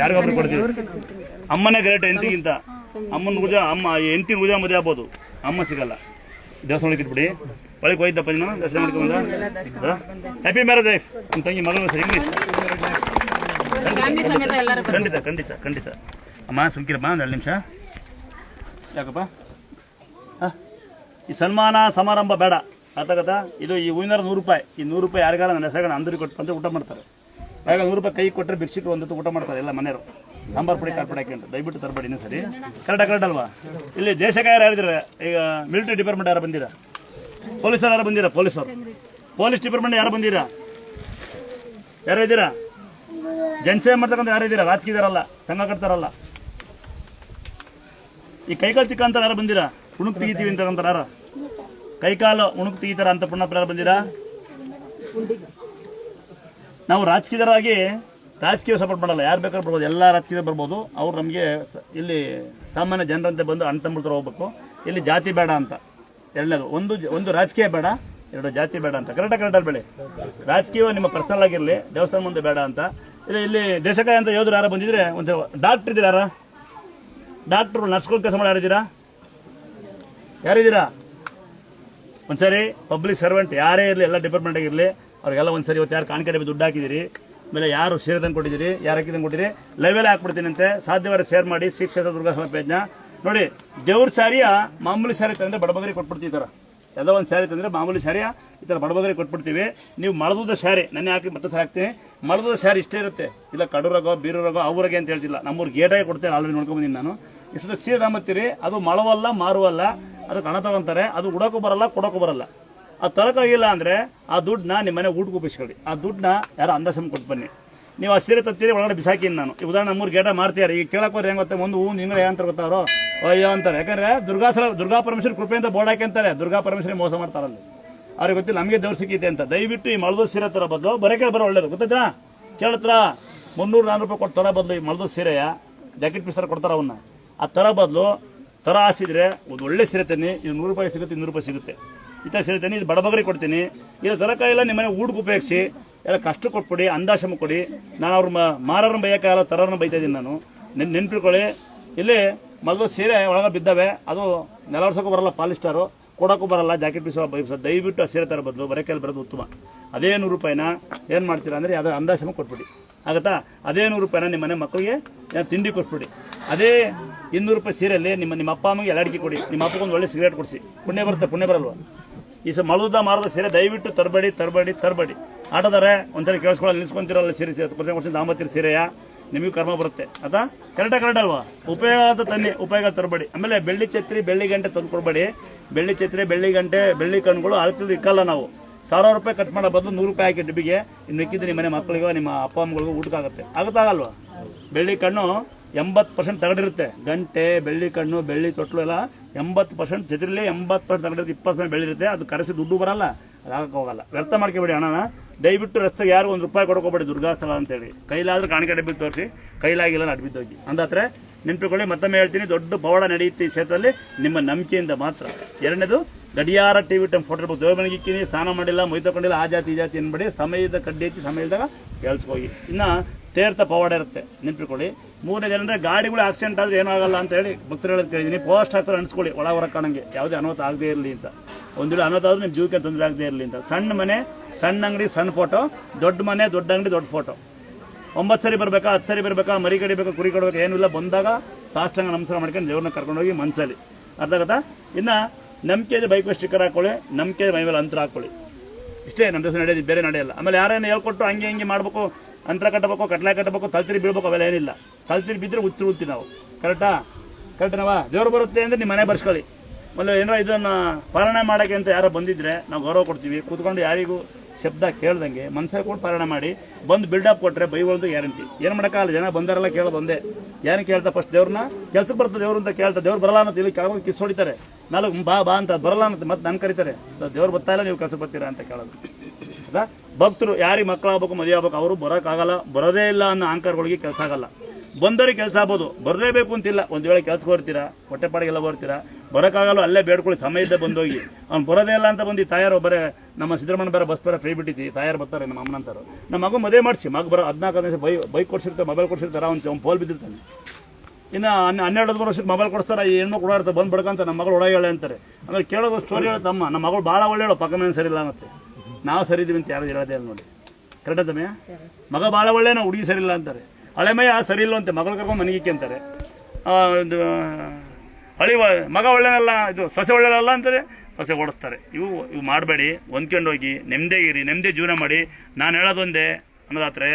Speaker 1: ಯಾರಿಗೊಬ್ರು ಕೊಡ್ತೀವಿ? ಅಮ್ಮನೇ ಗ್ರೇಟ್ ಹೆಂಡತಿಗಿಂತ. ಅಮ್ಮನ ಪೂಜಾ ಅಮ್ಮ ಹೆಂಡತಿ ಪೂಜಾ ಮದುವೆ ಆಗ್ಬೋದು. ಅಮ್ಮ ಸಿಗಲ್ಲ. ದೇವಸ್ಥಾನಕ್ಕೆ ಇಟ್ಬಿಡಿ ಒಳಗೆ ಹೋಯ್ತಪ್ಪ ನೀನು? ದರ್ಶನ ಮಾಡ್ಕೊಂಡ ಹ್ಯಾಪಿ ಮ್ಯಾರೇಜ್ ಲೈಫ್ ನಿಮ್ಮ ತಂಗಿ ಮಗಳು ಸರಿ ಇಂಗ್ಲೀಷ್ ಖಂಡಿತ ಖಂಡಿತ ಖಂಡಿತ. ಅಮ್ಮ, ಸುಮ್ಕಿರಪ್ಪ, ಒಂದು ಎರಡು ನಿಮಿಷ. ಯಾಕಪ್ಪ? ಹಾಂ? ಈ ಸನ್ಮಾನ ಸಮಾರಂಭ ಬೇಡ. ಅರ್ಥಾಗತ್ತಾ ಇದು ಈ ಹೂವಿನಾರ ನೂರು ರೂಪಾಯಿ. ಈ ನೂರು ರೂಪಾಯಿ ಯಾರಿಗಾರ ನನ್ನ ಹೆಸರುಗಳನ್ನ ಅಂದ್ರಿ ಕೊಟ್ಟು ಬಂದು ಊಟ ಮಾಡ್ತಾರೆ. ಆಗ ನೂರು ರೂಪಾಯಿ ಕೈ ಕೊಟ್ಟರೆ ಭಿಕ್ಷಕ್ಕೆ ಒಂದತ್ತು ಊಟ ಮಾಡ್ತಾರೆ ಎಲ್ಲ ಮನೆಯವರು. ಸಾಂಬಾರು ಪುಡಿ ಕಾರ್ ಪುಡಿ ಹಾಕೊಂಡು ದಯವಿಟ್ಟು ತರಬೇಡಿ ಇನ್ನೂ ಸರಿ. ಕರೆಕ್ಟ್ ಕರೆಕ್ಟ್ ಅಲ್ವಾ? ಇಲ್ಲಿ ದೇಶಕಾಯ ಯಾರಿದ್ರೆ ಈಗ ಮಿಲಿಟರಿ ಡಿಪಾರ್ಟ್ಮೆಂಟ್ ಯಾರು ಬಂದಿರಾ? ಪೊಲೀಸರು ಯಾರು ಬಂದಿರಾ? ಪೊಲೀಸರು. ಪೊಲೀಸ್ ಡಿಪಾರ್ಟ್ಮೆಂಟ್ ಯಾರು ಬಂದಿರಾ? ಯಾರು ಇದ್ದೀರಾ? ಜನಸೇವೆ ಮಾಡ್ತಕ್ಕಂಥ ಯಾರು ಇದ್ದೀರಾ? ರಾಜಕೀಯದಾರಲ್ಲ ಸಂಘ ಕಟ್ತಾರಲ್ಲ ಈ ಕೈಕಾಲು ತಿಕ್ಕಂತ ಯಾರು ಬಂದಿರಾ? ಉಣುಕ್ ತೆಗಿತೀವಿ ಅಂತಕ್ಕಂಥ ಯಾರು? ಕೈಕಾಲು ಉಣುಕ್ ತೆಗಿತಾರ ಅಂತ ಪುಣ್ಯಪ್ಪ ಯಾರು ಬಂದಿರಾ? ನಾವು ರಾಜಕೀಯರಾಗಿ ರಾಜಕೀಯ ಸಪೋರ್ಟ್ ಮಾಡಲ್ಲ. ಯಾರು ಬೇಕಾದ್ರೂ ಬರ್ಬೋದು. ಎಲ್ಲ ರಾಜಕೀಯ ಬರ್ಬೋದು. ಅವ್ರು ನಮಗೆ ಇಲ್ಲಿ ಸಾಮಾನ್ಯ ಜನರಂತೆ ಬಂದು ಅಣ್ಣ ತಮ್ಮತ್ರ ಹೋಗ್ಬೇಕು. ಇಲ್ಲಿ ಜಾತಿ ಬೇಡ ಅಂತ. ಎರಡನೇದು, ಒಂದು ಒಂದು ರಾಜಕೀಯ ಬೇಡ, ಎರಡು ಜಾತಿ ಬೇಡ ಅಂತ. ಕರೆಕ್ಟಾಗಿ ಕರೆಕ್ಟಾಗಿ ಬೆಳೆ ರಾಜಕೀಯ ನಿಮ್ಮ ಪರ್ಸನಲ್ ಆಗಿರಲಿ, ದೇವಸ್ಥಾನ ಮುಂದೆ ಬೇಡ ಅಂತ. ಇಲ್ಲ, ಇಲ್ಲಿ ದೇಶಕಾಯ ಅಂತ ಯೋಧರು ಯಾರು ಬಂದಿದ್ರೆ ಒಂದು ಡಾಕ್ಟರ್ ಇದ್ದೀರಾ ಯಾರ? ಡಾಕ್ಟ್ರು ನರ್ಸ್ಗಳು ಕೆಲಸ ಮಾಡಿ ಯಾರಿದ್ದೀರಾ? ಯಾರಿದ್ದೀರಾ? ಒಂದ್ಸರಿ ಪಬ್ಲಿಕ್ ಸರ್ವೆಂಟ್ ಯಾರೇ ಇರಲಿ, ಎಲ್ಲ ಡಿಪಾರ್ಟ್ಮೆಂಟ್ ಆಗಿರಲಿ ಅವ್ರಿಗೆಲ್ಲ ಒಂದ್ಸರಿ ಇವತ್ತು ಯಾರು ಕಾಣಿಕೆ ಡಬ್ಬಿ ದುಡ್ಡು ಹಾಕಿದಿರಿ ಆಮೇಲೆ ಯಾರು ಸೇರಿದಂಗೆ ತಂದು ಕೊಟ್ಟಿದ್ದೀರಿ, ಯಾರು ಹಾಕಿದಂಗೆ ಕೊಟ್ಟಿರಿ ಲೈವೆಲ್ಲ ಹಾಕ್ಬಿಡ್ತೀನಿ ಅಂತೆ ಸಾಧ್ಯವಾದ್ರೆ ಶೇರ್ ಮಾಡಿ ಶಿಕ್ಷಕ ದುರ್ಗಾಸ್ವಾಮಿ ಪೇಜ್ನ ನೋಡಿ, ದೇವ್ರ ಸಾರಿಯ ಮಾಮೂಲಿ ಸಾರಿ ತಂದರೆ ಬಡಬಗರಿ ಕೊಟ್ಬಿಡ್ತೀವಿ ಈ ಥರ ಎಲ್ಲ ಒಂದು ಸ್ಯಾರಿ ತಂದರೆ ಮಾಮೂಲಿ ಸ್ಯಾರಿಯ ಈ ಥರ ಬಡಬಗರಿ ಕೊಟ್ಬಿಡ್ತೀವಿ. ನೀವು ಮಳದುದ ಸ್ಯಾರಿ ನನ್ನ ಹಾಕಿ ಮತ್ತೆ ಹಾಕ್ತೀನಿ. ಮಳದುದ ಸ್ಯಾರಿ ಇಷ್ಟೇ ಇರುತ್ತೆ. ಇಲ್ಲ ಕಡೂರಗೋ, ಬೀರರಗೋ, ಅವ್ರಿಗೆ ಅಂತ ಹೇಳ್ತಿಲ್ಲ. ನಮ್ಮೂರು ಗೇಟಾಗಿ ಕೊಡ್ತೇನೆ ಆಲ್ರೆಡಿ ನೋಡ್ಕೊಂಬಂದಿನಿ ನಾನು. ಇಷ್ಟು ಸೀರೆ ಅದು ಮಳವಲ್ಲ, ಮಾರುವಲ್ಲ. ಅದಕ್ಕೆ ಹಣ ತಗೊಂತಾರೆ ಅದು ಉಡೋಕ್ಕೂ ಬರಲ್ಲ, ಕೊಡೋಕ್ಕೂ ಬರಲ್ಲ. ಅದು ತರಕಾಗಿಲ್ಲ ಅಂದರೆ ಆ ದುಡ್ಡನ್ನ ನಿಮ್ಮ ಮನೆ ಊಟಕ್ಕೆ ಉಪಯೋಗಿಸ್ಕೊಳ್ಳಿ. ಆ ದುಡ್ಡನ್ನ ಯಾರೋ ಅಂದಾಸಮ್ ಕೊಟ್ಟು ಬನ್ನಿ. ನೀವು ಆ ಸೀರೆ ತತ್ತೀರಿ, ಒಳಗಡೆ ಬಿಸಾಕಿನಿ ನಾನು. ಉದಾಹರಣೆ ನಮ್ಮೂರು ಗೇಟ ಮಾಡ್ತೀಯಾರೆ ಈಗ ಕೇಳಕ್ಕೆ ಹೋದ್ರೆ ಹೆಂಗ್ ಗೊತ್ತೆ? ಒಂದು ಹೂ ನಿಂಗ್ರೆ ಏನಂತ ಗೊತ್ತಾರೋ ಅಯ್ಯೋ ಅಂತಾರೆ. ಯಾಕಂದ್ರೆ ದುರ್ಗಾ ದುರ್ಗಾ ಪರಮೇಶ್ವರಿ ಕೃಪೆಯಿಂದ ಅಂತ ಬೋರ್ಡ್ ಹಾಕಂತಾರೆ ದುರ್ಗಾ ಪರಮೇಶ್ವರಿ ಮೋಸ ಮಾಡ್ತಾರಲ್ಲಿ ಅವ್ರಿಗೆ ಗೊತ್ತಿಲ್ಲ, ನಮಗೆ ದೇವ್ರ ಸಿಕ್ಕಿದೆ ಅಂತ. ದಯವಿಟ್ಟು ಈ ಮಳದ ಸೀರೆ ತರ ಬದಲು. ಬರೋಕೆ ಬರೋ ಒಳ್ಳೇದು. ಗೊತ್ತಾಯ್ತಾ? ಕೇಳತ್ರ? ಮುನ್ನೂರು ನಾನ್ನೂರು ರೂಪಾಯಿ ಕೊಟ್ಟು ತರ ಬದಲು ಈ ಮಳದ ಸೀರೆಯ. ಜಾಕೆಟ್ ಪೀಸ್ ಕೊಡ್ತಾರೆ ಅವನ್ನ ಆ ತರ ಬದಲು ತರ ಹಾಸಿದ್ರೆ ಒಂದು ಒಳ್ಳೆ ಸೀರೆ ತನ್ನಿ, ಇದು ನೂರು ರೂಪಾಯಿ ಸಿಗುತ್ತೆ, ಇನ್ನೂರು ರೂಪಾಯಿ ಸಿಗುತ್ತೆ. ಥರ ಸೀರೆ ತನ್ನಿ, ಇದು ಬಡಬಗರಿ ಕೊಡ್ತೀನಿ. ಇಲ್ಲ ತರಕಾಯಿಲ್ಲ ನಿಮ್ಮ ನಿಮ್ಮನೆ ಊಟಕ್ಕೆ ಉಪಯೋಗಿಸಿ, ಎಲ್ಲ ಕಷ್ಟ ಕೊಟ್ಬಿಡಿ ಅಂದಾಶಮ ಕೊಡಿ. ನಾನು ಅವ್ರ ಮಾರವ್ರನ್ನ ಬೈಯೋಕ್ಕಾಗಲ್ಲ ತರೋರನ್ನ ಬೈತಾ ಇದ್ದೀನಿ ನಾನು. ನೆನ್ ನೆನ್ಪಿಟ್ಕೊಳ್ಳಿ. ಇಲ್ಲಿ ಮೊದಲು ಸೀರೆ ಒಳಗೆ ಬಿದ್ದಾವೆ, ಅದು ನೆಲವರ್ಸೋಕ್ಕೂ ಬರಲ್ಲ, ಪಾಲಿಸ್ಟಾರು. ಕೊಡೋಕ್ಕೂ ಬರಲ್ಲ, ಜಾಕೆಟ್ ಪೀಸ್ ದಯವಿಟ್ಟು ಆ ಸೀರೆ ತರ ಬದಲು ಬರೋಕೆಲ್ಲ ಬರೋದು ಉತ್ತಮ. ಅದೇ ನೂರು ರೂಪಾಯಿನ ಏನು ಮಾಡ್ತೀರಾ ಅಂದರೆ, ಅದು ಅಂದಾಶಮ ಕೊಟ್ಬಿಡಿ. ಆಗುತ್ತಾ? ಅದೇ ನೂರು ರೂಪಾಯಿನ ನಿಮ್ಮ ಮನೆ ಮಕ್ಕಳಿಗೆ ತಿಂಡಿ ಕೊಟ್ಬಿಡಿ. ಅದೇ ಇನ್ನೂರು ರೂಪಾಯಿ ಸೀರೆಯಲ್ಲಿ ನಿಮ್ಮ ನಿಮ್ಮ ಅಪ್ಪ ಅಮ್ಮಗೆ ಎಲ್ಲ ಅಡಿಕೆ ಕೊಡಿ. ನಿಮ್ಮ ಅಪ್ಪಗೊಂದು ಒಳ್ಳೆ ಸಿಗರೇಟ್ ಕೊಡಿಸಿ. ಪುಣ್ಯ ಬರುತ್ತೆ, ಪುಣ್ಯ ಬರಲ್ವಾ? ಈ ಸ ಮಳುದ ಮಾರದ ಸೀರೆ ದಯವಿಟ್ಟು ತರಬೇಡಿ ತರಬೇಡಿ ತರಬೇಡಿ. ಆಟದಾರೆ, ಒಂದ್ಸರಿ ಕೇಳಿಸ್ಕೊಳ್ಳಿ ನಿಲ್ಸ್ಕೊಂತಿರಲ್ಲ ಸೀರೆ ಸೀರೆ. ಪ್ರತಿ ವರ್ಷ ದಾಂಬತ್ತೀರಿ ಸೀರೆಯ? ನಿಮಗೂ ಕರ್ಮ ಬರುತ್ತೆ. ಅದಾ? ಕರೆಕ್ಟ ಕರೆಕ್ಟ್ ಅಲ್ವಾ? ಉಪಯೋಗ ತನ್ನಿ, ಉಪಯೋಗ ತರಬೇಡಿ. ಆಮೇಲೆ ಬೆಳ್ಳಿ ಛತ್ರಿ, ಬೆಳ್ಳಿ ಗಂಟೆ ತಂದು ಕೊಡಬೇಡಿ. ಬೆಳ್ಳಿ ಛತ್ರಿ, ಬೆಳ್ಳಿ ಗಂಟೆ, ಬೆಳ್ಳಿ ಕಣ್ಗಳು ಅಳತಿದ್ದು ಇಕ್ಕಲ್ಲ ನಾವು. ಸಾವಿರಾರು ರೂಪಾಯಿ ಕಟ್ ಮಾಡೋ ಬದಲು ನೂರು ರೂಪಾಯಿ ಹಾಕಿ ಡಿಬ್ಬಿಗೆ. ಇನ್ನು ಮಿಕ್ಕಿದ್ದು ನಿಮ್ಮ ಮನೆ ಮಕ್ಕಳಿಗೋ, ನಿಮ್ಮ ಅಪ್ಪ ಅಮ್ಮಗಳಿಗೂ ಊಟಕ್ಕಾಗುತ್ತೆ. ಆಗುತ್ತಾಗಲ್ವಾ ಬೆಳ್ಳಿ ಕಣ್ಣು ಎಂಬತ್ತು ಪರ್ಸೆಂಟ್ ತಗಡಿರುತ್ತೆ. ಗಂಟೆ, ಬೆಳ್ಳಿ ಕಣ್ಣು, ಬೆಳ್ಳಿ ತೊಟ್ಲು ಎಲ್ಲ ಎಂಬತ್ತು ಪರ್ಸೆಂಟ್ ಜೊತೆಲಿ ಎಂಬತ್ತು ಪರ್ಸೆಂಟ್ ತಗಡಿರುತ್ತೆ ಇಪ್ಪತ್ತು ಪರ್ಸೆಂಟ್ ಬೆಳ್ಳಿರುತ್ತೆ ಅದು ಕರೆಸಿ ದುಡ್ಡು ಬರಲ್ಲ ಅದಾಗಕ್ಕೆ ಹೋಗಲ್ಲ. ವ್ಯರ್ಥ ಮಾಡ್ಕೋಬೇಡಿ ಹಣನ ದಯವಿಟ್ಟು ರಸ್ತೆಗೆ ಯಾರು ಒಂದು ರೂಪಾಯಿ ಕೊಡ್ಕೋಬೇಡಿ, ದುರ್ಗಾಸ್ಥಳ ಅಂತೇಳಿ. ಕೈಲಾದ್ರೆ ಕಾಣಿಕೆ ಡಬ್ಬಿ ತೋರಿಸಿ, ಕೈಲಾಗಿಲ್ಲ ನಡ್ ಬಿದ್ದೋಗಿ. ಅಂದಾತ್ರೆ ನೆನ್ಪಿಕೊಳ್ಳಿ, ಮತ್ತೊಮ್ಮೆ ಹೇಳ್ತೀನಿ, ದೊಡ್ಡ ಪವಾಡ ನಡೆಯುತ್ತೆ ಈ ಕ್ಷೇತ್ರದಲ್ಲಿ, ನಿಮ್ಮ ನಂಬಿಕೆಯಿಂದ ಮಾತ್ರ. ಎರಡನೇದು, ಗಡಿಯಾರ ಟಿವಿ ಟೈಮ್ ಫೋಟೋ ಇರ್ಬೋದು ಇಕ್ಕಿನಿ, ಸ್ನಾನ ಮಾಡಿಲ್ಲ ಮೊಯ್ ತಗೊಂಡಿಲ್ಲ ಆ ಜಾತಿ ಈ ಜಾತಿ ಅನ್ಬೇಡಿ ಸಮಯದ ಕಡ್ಡಿ ಹಚ್ಚಿ ಸಮಯದಾಗ ಹೋಗಿ ಇನ್ನು ತೀರ್ಥ ಪವಾಡ ಇರುತ್ತೆ, ನೆನ್ಪಿಕೊಳ್ಳಿ. ಮೂರನೇದು ಅಂದರೆ ಗಾಡಿಗಳು ಆಕ್ಸಿಡೆಂಟ್ ಆದ್ರೆ ಏನಾಗಲ್ಲ ಅಂತ ಹೇಳಿ ಭಕ್ತರು ಹೇಳೋದು ಕೇಳಿದೀನಿ ಪೋಸ್ಟ್ ಹಾಕ್ತಾರೆ ಅನ್ಸ್ಕೊಳ್ಳಿ, ಒಳ ಹೊರ ಕಾಣಂಗೆ. ಯಾವುದೇ ಅನಾಹುತ ಆಗದೇ ಇರಲಿ ಅಂತ. ಒಂದು ವೇಳೆ ಆದ್ರೂ ನಿಮ್ಮ ಜೀವಕ್ಕೆ ತೊಂದರೆ ಆಗದೇ ಇರಲಿ ಅಂತ. ಸಣ್ಣ ಮನೆ, ಸಣ್ಣ ಅಂಗಡಿ, ಸಣ್ಣ ಫೋಟೋ ದೊಡ್ಡ ಮನೆ, ದೊಡ್ಡ ಅಂಗಡಿ, ದೊಡ್ಡ ಫೋಟೋ ಒಂಬತ್ತು ಸರಿ ಬರಬೇಕಾ, ಹತ್ತು ಸರಿ ಬರಬೇಕಾ, ಮರಿ ಕಡಿಬೇಕಾ, ಕುರಿ ಕೊಡ್ಬೇಕಾ ಏನಿಲ್ಲ ಬಂದಾಗ ಸಾಷ್ಟಾಂಗ ನಮಸ್ಕಾರ ಮಾಡ್ಕೊಂಡು ದೇವ್ರನ್ನ ಕರ್ಕೊಂಡೋಗಿ ಮನ್ಸಲ್ಲಿ. ಅರ್ಥ ಆಗತ್ತಾ? ಇನ್ನ ನಂಬಿಕೆ ಬೈಕ್ ಸ್ಟಿಕ್ಕರ್ ಹಾಕೊಳ್ಳಿ, ನಂಬಿಕೆ ಮೈ ಮೇಲೆ ಅಂತರ ಹಾಕೊಳ್ಳಿ. ಇಷ್ಟೇ ನಮ್ಮ ದಿವಸ ನಡೆಯೋದು, ಬೇರೆ ನಡೆಯಲ್ಲ. ಆಮೇಲೆ ಯಾರೇನು ಹೇಳ್ಕೊಟ್ಟು ಹಂಗೆ ಹಿಂಗೆ ಮಾಡಬೇಕು ಅಂತರ ಕಟ್ಟಬೇಕು, ಕಟ್ಲೆ ಕಟ್ಟಬೇಕು, ತಲ್ತಿರಿ ಬೀಳ್ಬೇಕು, ಅವೆಲ್ಲ ಏನಿಲ್ಲ. ತಲ್ತಿರಿ ಬಿದ್ದರೆ ಉತ್ತಿ ಉತ್ತಿ ನಾವು. ಕರೆಕ್ಟಾ ಕರೆಕ್ಟನವಾ ದೇವ್ರು ಬರುತ್ತೆ ಅಂದರೆ ನಿಮ್ಮ ಮನೆ ಬರ್ಸ್ಕೊಳ್ಳಿ. ಮೊದಲು ಏನಾರ ಇದನ್ನು ಪಾಲನೆ ಮಾಡೋಕ್ಕೆ ಅಂತ ಯಾರೋ ಬಂದಿದ್ರೆ ನಾವು ಗೌರವ ಕೊಡ್ತೀವಿ. ಕೂತ್ಕೊಂಡು ಯಾರಿಗೂ ಶಬ್ದ ಕೇಳ್ದಂಗೆ ಮನ್ಸಾಗಿ ಕೊಟ್ಟು ಪಾಲನೆ ಮಾಡಿ, ಬಂದು ಬಿಲ್ಡಪ್ ಕೊಟ್ಟರೆ ಬೈವಲ್ದು ಗ್ಯಾರಂಟಿ ಏನು ಮಾಡೋಕ್ಕಾಗಲ್ಲ, ಜನ ಬಂದಾರಲ್ಲ ಕೇಳೋದು ಒಂದೇ ಏನು ಕೇಳ್ತಾ ಫಸ್ಟ್ ದೇವ್ರನ್ನ? ಕೆಲಸಕ್ಕೆ ಬರ್ತದೆ ದೇವ್ರು ಅಂತ ಕೇಳ್ತಾ, ದೇವ್ರು ಬರಲ್ಲ ಅಂತ ಇಲ್ಲಿ ಕೆಳಗೆ ಕಿಸ್ ಹೊಡಿತಾರೆ. ನಾಲ್ಕು, ಬಾ ಬಾ ಅಂತ ಬರಲ್ಲ ಅಂತ ಮತ್ತೆ ನಾನು ಕರೀತಾರೆ. ಸೊ ದೇವ್ರು ಬರ್ತಾ ಇಲ್ಲ, ನೀವು ಕೆಲಸ ಬರ್ತೀರಾ ಅಂತ ಕೇಳೋದು. ಹೌದಾ ಭಕ್ತರು ಯಾರಿಗೆ ಮಕ್ಕಳಾಗಬೇಕು ಮದುವೆ ಆಗ್ಬೇಕು, ಅವರು ಬರೋಕ್ಕಾಗಲ್ಲ ಬರೋದೇ ಇಲ್ಲ ಅನ್ನೋ ಆಂಕರ್ಗಳಿಗೆ ಕೆಲಸ ಆಗಲ್ಲ. ಬಂದವರಿಗೆ ಕೆಲಸ ಆಗ್ಬೋದು ಬರಲೇಬೇಕು ಅಂತಿಲ್ಲ. ಒಂದು ವೇಳೆ ಕೆಲ್ಸಕ್ಕೆ ಬರ್ತೀರಾ ಹೊಟ್ಟೆಪಾಡಿಗೆಲ್ಲ ಬರ್ತೀರಾ ಬರೋಕ್ಕಾಗಲ್ಲ ಅಲ್ಲೇ ಬೇಡ್ಕೊಳ್ಳಿ, ಸಮಯ ಇದ್ದೇ ಬಂದೋಗಿ. ಅವ್ನು ಬರೋದೇ ಇಲ್ಲ ಅಂತ ಬಂದು ತಾಯಾರು ಬರೇ, ನಮ್ಮ ಸಿದ್ದರಾಮಯ್ಯ ಬೇರೆ ಬಸ್ ಬೇರೆ ಫ್ರೀ ಬಿಟ್ಟಿತಿ ತಾಯಾರು ಬರ್ತಾರೆ, ನಮ್ಮ ಅಮ್ಮನಂತಾರು ನಮ್ಮ ಮಗು ಮದುವೆ ಮಾಡಿಸಿ, ಮಗ ಬರೋ ಹದಿನಾಲ್ಕು, ಹದಿನೈದು ಬೈ ಬೈಕ್ ಕೊಡ್ಸಿರ್ತಾರೆ ಮೊಬೈಲ್ ಕೊಡ್ಸಿರ್ತಾರೆ, ಅವ್ನು ಅವ್ನು ಪೋಲ್ ಬಿದ್ದಿರ್ತಾನೆ. ಇನ್ನು ಹನ್ನೆ- ಹನ್ನೆರಡು, ಹದಿಮೂರು ವರ್ಷಕ್ಕೆ ಮೊಬೈಲ್ ಕೊಡ್ತಾರೆ ಈ ಹೆಣ್ಮಕ್ಳು ಓಡಾಡ್ತಾರೆ ಬಂದು ಬಡ್ಕಂತ ನಮ್ಮ ಮಗಳು ಒಳಗೆ ಅಂತಾರೆ. ಆಮೇಲೆ ಕೇಳೋದು ಸ್ಟೋರಿ ಹೇಳುತ್ತಮ್ಮ ನಮ್ಮ ಮಗಳು ಭಾಳ ಒಳ್ಳೆಯಳು ಪಕ್ಕ ಮನೆ ಸರಿ ಇಲ್ಲ ಅನ್ನತ್ತೆ. ನಾವು ಸರಿ ಇದೀವಿ ಅಂತ ಯಾರು ಹೇಳೋದೇ ಇಲ್ಲ ನೋಡಿ. ಕರೆಕ್ಟ್ ತಮ್ಮ ಮಗ ಭಾಳ ನಾವು ಹುಡುಗಿ ಸರಿ ಇಲ್ಲ ಅಂತಾರೆ. ಹಳೆಮಯ್ಯ ಸರಿ ಇಲ್ಲ ಅಂತೆ ಮಗಳು ಕರ್ಕೊಂಡು ಮನೆಗೆ ಅಂತಾರೆ. ಇದು ಹಳಿ ಮಗ ಒಳ್ಳೆನಲ್ಲ ಇದು ಸೊಸೆ ಒಳ್ಳೆಯಲ್ಲ ಅಂತಾರೆ ಸೊಸೆ ಓಡಿಸ್ತಾರೆ. ಇವು ಇವು ಮಾಡಬೇಡಿ ಹೊಂದ್ಕೊಂಡು ಹೋಗಿ ನೆಮ್ಮದಿಗಿರಿ ನೆಮ್ಮದಿ ಜೀವನ ಮಾಡಿ. ನಾನು ಹೇಳೋದೊಂದೇ ಅನ್ನೋದಾತ್ರೆ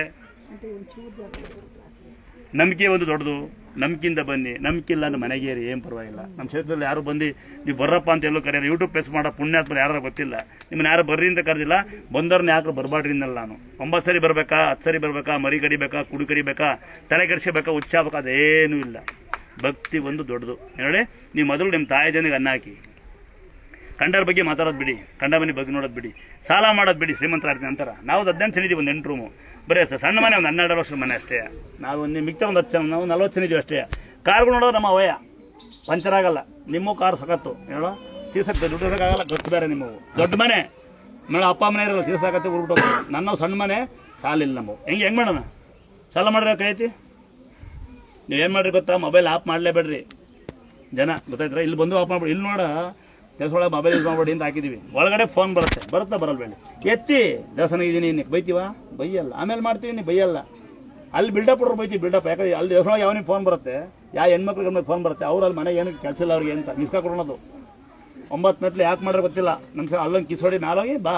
Speaker 1: ನಂಬಿಕೆ ಒಂದು ದೊಡ್ಡದು. ನಂಬಿಕೆಯಿಂದ ಬನ್ನಿ, ನಮ್ಕಿಲ್ಲ ಅಂದ್ರೆ ಮನೆಗೆ ಏನು ಪರವಾಗಿಲ್ಲ. ನಮ್ಮ ಕ್ಷೇತ್ರದಲ್ಲಿ ಯಾರು ಬಂದು, ನೀವು ಬರ್ರಪ್ಪ ಅಂತ ಎಲ್ಲೂ ಕರೆಯೋರು ಯೂಟ್ಯೂಬ್ ಪೇಸ್ ಮಾಡೋ ಪುಣ್ಯಾತ್ಮರು ಯಾರು ಗೊತ್ತಿಲ್ಲ. ನಿಮ್ಮನ್ನ ಯಾರು ಬರ್ರಿ ಅಂತ ಕರೆದಿಲ್ಲ, ಬಂದವ್ರನ್ನ ಯಾಕೆ ಬರಬಾಡ್ರಿ ಅನ್ನಲ್ಲ ನಾನು. ಒಂಬತ್ತು ಸರಿ ಬರಬೇಕಾ, ಹತ್ತು ಸರಿ ಬರಬೇಕಾ, ಮರಿ ಕಡಿಬೇಕಾ, ಕುಡಿ ಕಡಿಬೇಕಾ, ತಲೆ ಕೆಡಿಸಬೇಕಾ ಹುಚ್ಚಾಗಬೇಕಾ ಅದೇನೂ ಇಲ್ಲ. ಭಕ್ತಿ ಒಂದು ದೊಡ್ಡದು. ಹೇಳಿ, ನೀವು ಮೊದಲು ನಿಮ್ಮ ತಾಯಿ ಜನಿಗೆ ಅನ್ನ ಹಾಕಿ. ಕಂಡರ ಬಗ್ಗೆ ಮಾತಾಡೋದು ಬಿಡಿ, ಕಂಡ ಮನೆ ಬಗ್ಗೆ ನೋಡೋದು ಬಿಡಿ, ಸಾಲ ಮಾಡೋದು ಬಿಡಿ ಶ್ರೀಮಂತರಾಗ್ತೀನಿ ಅಂತಾರೆ ನಾವು ಹದಿನೆಂಟು ಸರಿ ಒಂದು ಎಂಟು ರೂಮು ಬರೀ ಸಣ್ಣ ಮನೆ ಒಂದು ಹನ್ನೆರಡು ವರ್ಷದ ಮನೆ ಅಷ್ಟೇ. ನಾವು ಒಂದು ಮಿಕ್ತ ಒಂದು ಹತ್ತು ಜನ, ನಾವು ನಲ್ವತ್ತು ಜನ ಇದೀವಿ ಅಷ್ಟೇ. ಕಾರ್ಗಳು ನೋಡೋದು ನಮ್ಮ ಅವಯ. ಪಂಚರ್ ಆಗಲ್ಲ. ನಿಮ್ಮ ಕಾರ್ ಸಕತ್ತು ಹೇಳೋ ತೀರ್ಸಕ್ಕೆ ದುಡ್ಡು ಆಗಲ್ಲ ಗೊತ್ತು ಬೇರೆ ನಿಮ್ಮವು. ದೊಡ್ಡ ಮನೆ. ಮೇಡ, ಅಪ್ಪ ಮನೆ ಇರಲ್ಲ ತೀರ್ಸಾಕತ್ತೆ ಉರ್ಬಿಟ್ಟು ನನ್ನ ಸಣ್ಣ ಮನೆ, ಸಾಲಿಲ್ಲ ನಮ್ಮವು. ಹೆಂಗೆ ಹೆಂಗೆ ಮಾಡೋಣ ಸಾಲ ಮಾಡ್ರೆ ನೀವು ಏನು ಮಾಡ್ರಿ ಗೊತ್ತಾ? ಮೊಬೈಲ್ ಆಫ್ ಮಾಡಲೇಬೇಡ್ರಿ. ಜನ, ಗೊತ್ತಾಯ್ತರ? ಇಲ್ಲಿ ಬಂದು ಆಫ್ ಮಾಡ್ಬಿಡಿ. ಇಲ್ಲಿ ನೋಡ ಒಳಗೆ ಮೊಬೈಲ್ ಯೂಸ್ ಮಾಡ್ಬೇಡಿ ಅಂತ ಹಾಕಿದೀವಿ. ಒಳಗಡೆ ಫೋನ್ ಬರುತ್ತೆ. ಬರುತ್ತಾ ಬರಲ್ಬೇಡಿ ಎತ್ತಿ. ದೇವಸ್ಥಾನ ಇದೀನಿ ನೀನು. ಬೈತೀವ? ಬೈಯಲ್ಲ. ಆಮೇಲೆ ಮಾಡ್ತೀವಿ ನೀ ಬೈಯಲ್ಲ. ಅಲ್ಲಿ ಬಿಲ್ಡಪ್ ಕೊಡೋರು ಬೈತೀವಿ ಬಿಲ್ಡಪ್ ಯಾಕಂದ್ರೆ ಅಲ್ಲಿ ದೇವಸ್ಥಾನ ಯಾವನಿಗೆ ಫೋನ್ ಬರುತ್ತೆ? ಯಾವ ಹೆಣ್ಮಕ್ಳಿಗೆ ಫೋನ್ ಬರುತ್ತೆ? ಅವ್ರು ಅಲ್ಲಿ ಮನೆ ಏನಕ್ಕೆ ಕೆಲಸ ಇಲ್ಲ ಅವ್ರಿಗೆ ಅಂತ. ಮಿಸ್ಕಾ ಕೊಡೋಣದು. ಒಂಬತ್ತು ಮೆಟ್ಲು ಯಾಕೆ ಮಾಡ್ರೆ ಗೊತ್ತಿಲ್ಲ. ನಮ್ಮ ಅಲ್ಲೊಂದು ಕಿಸೋಡಿ ಹೋಗಿ ಬಾ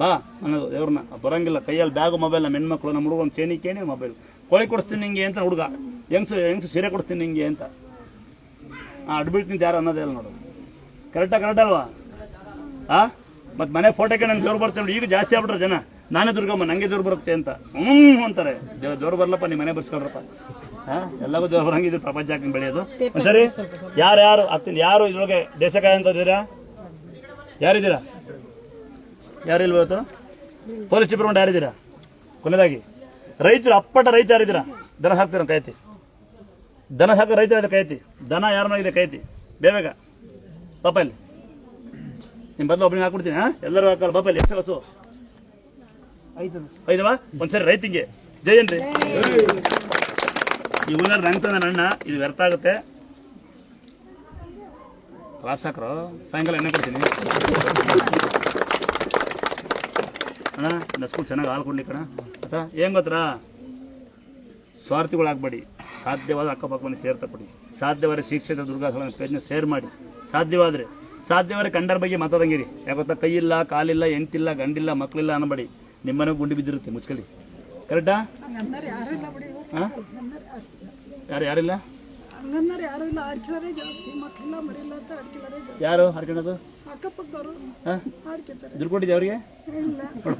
Speaker 1: ಬಾ ಅನ್ನೋದು ದೇವ್ರನ್ನ. ಬರೋಂಗಿಲ್ಲ. ಕೈಯಲ್ಲಿ ಬ್ಯಾಗು ಮೊಬೈಲ್ ನಮ್ಮ ಹೆಣ್ಮಕ್ಳು, ನಮ್ಮ ಹುಡುಗ ಚೇನಿ ಕೇಣಿ ಮೊಬೈಲ್ ಕೋಳಿ ಕೊಡಿಸ್ತೀನಿ ನಿಂಗೆ ಅಂತ ಹುಡುಗ. ಹೆಂಗ್ಸು ಹೆಂಗ್ಸು ಸೀರೆ ಕೊಡಿಸ್ತೀನಿ ನಿಂಗೆ ಅಂತ. ಹಾಂ ಅಡ್ಬಿಡ್ತೀನಿ ಯಾರು ಅನ್ನೋದೇ ಇಲ್ಲ ನೋಡು. ಕರೆಕ್ಟಾ ಕರೆಕ್ಟ್ ಅಲ್ವಾ? ಆ? ಮತ್ತೆ ಮನೆ ಫೋಟೋಕ್ಕೆ ನಂಗೆ ಜೋರು ಬರ್ತೇವೆ ಈಗ ಜಾಸ್ತಿ ಆಗ್ಬಿಟ್ರೆ ಜನ. ನಾನೇ ದುರ್ಗಮ್ಮ, ನಂಗೆ ಜೋರು ಬರುತ್ತೆ ಅಂತ. ಹ್ಞೂ ಅಂತಾರೆ. ದೇವ್ ಬರಲಪ್ಪ ನಿಮ್ಮ ಮನೆ ಬರ್ಸ್ಕೊಂಡ್ರಪ್ಪ ಹಾ ಎಲ್ಲವೂ ಜೋರು ಬರಂಗಿದ್ರು ಪ್ರಪಂಚ ಹಾಕಿ ಬೆಳೆಯೋದು. ಸರಿ ಯಾರು ಯಾರು ಆಗ್ತೀನಿ? ಯಾರು ಇದ್ರೊಳಗೆ ದೇಶಕಾಯ ಅಂತ ಇದ್ದೀರಾ? ಯಾರಿದ್ದೀರಾ? ಯಾರು ಇವತ್ತು? ಪೊಲೀಸ್ ಡಿಪಾರ್ಟ್ಮೆಂಟ್ ಯಾರಿದ್ದೀರಾ? ಕೊನೆಯದಾಗಿ ರೈತರು ಅಪ್ಪಟ ರೈತ ಯಾರಿದ್ದೀರಾ? ದನ ಹಾಕ್ತೀರ ಕೈತಿ. ದನ ಸಾಕ ರೈತ ಇದೆ ಕೈತಿ? ದನ ಯಾರನ್ನಾಗಿದೆ ಕೈತಿ. ಬೇಗ. ಪಾಪ ಇಲ್ಲಿ ನಿಮ್ಮ ಬದಲು ಒಬ್ಬನಿಗೆ ಹಾಕ್ಬಿಡ್ತೀನಿ ಹಾಂ? ಎಲ್ಲರೂ ಹಾಕಲ್ಲ ಪಾಪ ಇಲ್ಲಿ ಎಷ್ಟು ಹಸು ಐದು ಐದವಾ? ಒಂದ್ಸರಿ ರೈತಿಂಗೆ. ಜೈ ಏನ್ರಿ? ಈ ಹುಲ್ಲರ್ ನಂಗೆ ತಂದ ಅಣ್ಣ ಇದು ವ್ಯರ್ಥ ಆಗುತ್ತೆ. ಲಾಭ ಸಾಕ್ರು? ಸಾಯಂಕಾಲ ಎಣ್ಣೆ ಕೊಡ್ತೀನಿ. ಅಣ್ಣ ನಸ್ಕೊಂಡು ಚೆನ್ನಾಗಿ ಹಾಲು ಕೊಡ್ಲಿ ಅಥವಾ ಏನು ಸ್ವಾರ್ಥಿಗಳು ಸ್ವಾರ್ಥಿಗಳಾಗಬೇಡಿ. ಸಾಧ್ಯವಾದ ಅಕ್ಕಪಕ್ಕ ಮನೆ ತೀರ್ಥ ಕೊಡಿ. ಸಾಧ್ಯವಾದರೆ ಶಿಕ್ಷಕ ದುರ್ಗಾಸನ ಪೇಜ್ನ ಸೇರ್ ಮಾಡಿ. ಸಾಧ್ಯವಾದರೆ ಸಾಧ್ಯವಾದರೆ ಕಂಡರ ಬಗ್ಗೆ ಮಾತಾಡಂಗಿರಿ. ಯಾಕೊತ್ತಾ ಕೈಯಿಲ್ಲ ಕಾಲಿಲ್ಲ ಎಂಟಿಲ್ಲ ಗಂಡಿಲ್ಲ ಮಕ್ಕಳಿಲ್ಲ ಅನ್ನಬೇಡಿ. ನಿಮ್ಮನೆ ಗುಂಡಿ ಬಿದ್ದಿರುತ್ತೆ ಮುಚ್ಕಲಿ ಕರೆಕ್ಟಾ ಹಾಂ ಯಾರು ಯಾರಿಲ್ಲ?
Speaker 4: ಹಂಗಂದ್ರೆ ಯಾರು ಇಲ್ಲ ಆಡ್ಕೊಳ್ಳೋರೇ ಜಾಸ್ತಿ ಮಕ್ಕಳಿಲ್ಲ ಮರಿಲ್ಲ ಅಂತ ಜಾಸ್ತಿ.
Speaker 1: ಯಾರು ಹರ್ಕೊಳ್ಳೋದು
Speaker 4: ಅಕ್ಕಪಕ್ಕದವರು
Speaker 1: ಹಾಂ?
Speaker 4: ಆಡ್ಕೊತಾರೆ.
Speaker 1: ದುಡ್ಡು ಕೊಟ್ಟಿದ್ದೆ ಅವರಿಗೆ